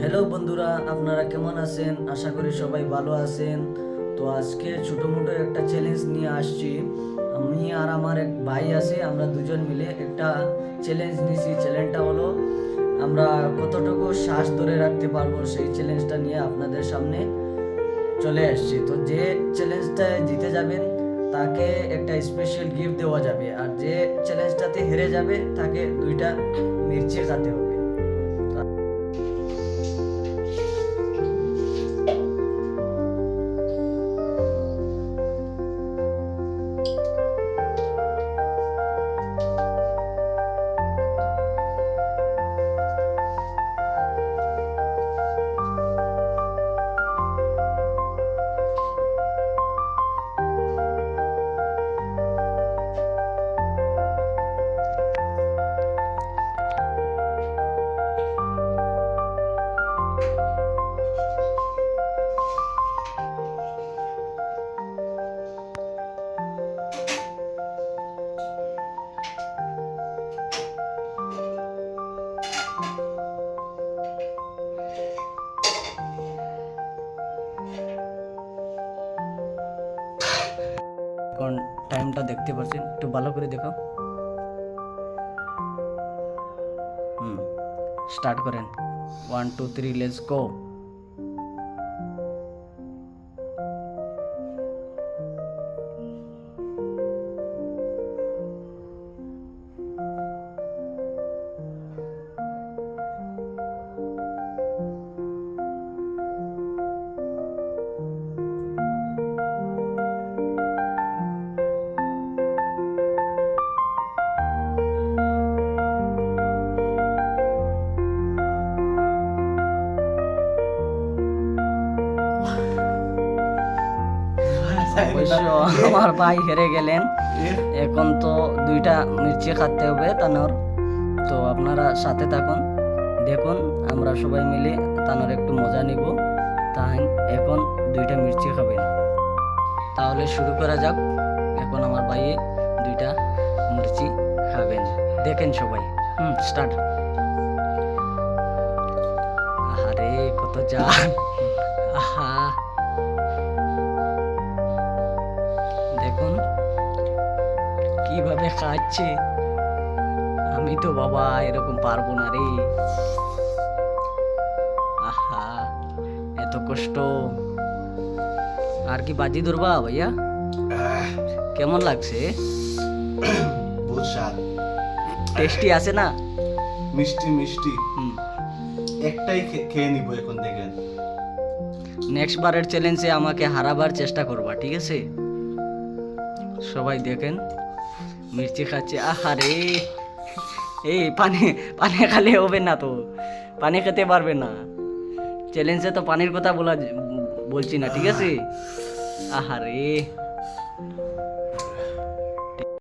Hello বন্ধুরা, আপনারা কেমন আছেন? আশা করি সবাই ভালো আছেন। তো আজকে ছোটো মোটো একটা চ্যালেঞ্জ নিয়ে আসছি। আমি আর আমার এক ভাই আছে, আমরা দুজন মিলে একটা চ্যালেঞ্জ নিয়েছি চ্যালেঞ্জটা হলো, আমরা কতটুকু শ্বাস ধরে রাখতে পারব সেই চ্যালেঞ্জটা নিয়ে আপনাদের সামনে চলে আসছি। তো যে চ্যালেঞ্জটায় জিতে যাবেন, তাকে একটা স্পেশাল গিফট দেওয়া যাবে। আর যে চ্যালেঞ্জটাতে হেরে যাবে, তাকে দুইটা মির্চি খাতে হবে। টাইমটা দেখতে পাচ্ছেন একটু ভালো করে দেখো হুম স্টার্ট করেন। One two three let's go অবশ্য আমার ভাই হেরে গেলেন। এখন তো দুইটা মির্চি খাতে হবে তানোর। তো আপনারা সাথে থাকুন দেখুন আমরা সবাই মিলে তানোর একটু মজা নিব। তাই এখন দুইটা মির্চি খাবেন। তাহলে শুরু করা যাক। এখন আমার ভাইয়ে দুইটা মির্চি খাবেন। দেখেন সবাই। হুম স্টার্ট আরে কত জান আহা। কীভাবে খাচ্ছে। আমি তো বাবা এরকম পারব না রে। আহা এত কষ্ট। আর কি বাজি ধরবা ভাইয়া? কেমন লাগছে? বহুত স্বাদ। টেস্টি আছে না? মিষ্টি মিষ্টি। একটাই খেয়ে নিব এখন দেখেন নেক্সট বারের চ্যালেঞ্জে আমাকে হারাবার চেষ্টা করবা ঠিক আছে? সবাই দেখেন। মির্চি খাচ্ছে আহারে। এই পানি পানি খালে হবে না তো। পানি খেতে পারবে না। চ্যালেঞ্জে তো পানির কথা বলা বলছি না ঠিক আছে? আহারে।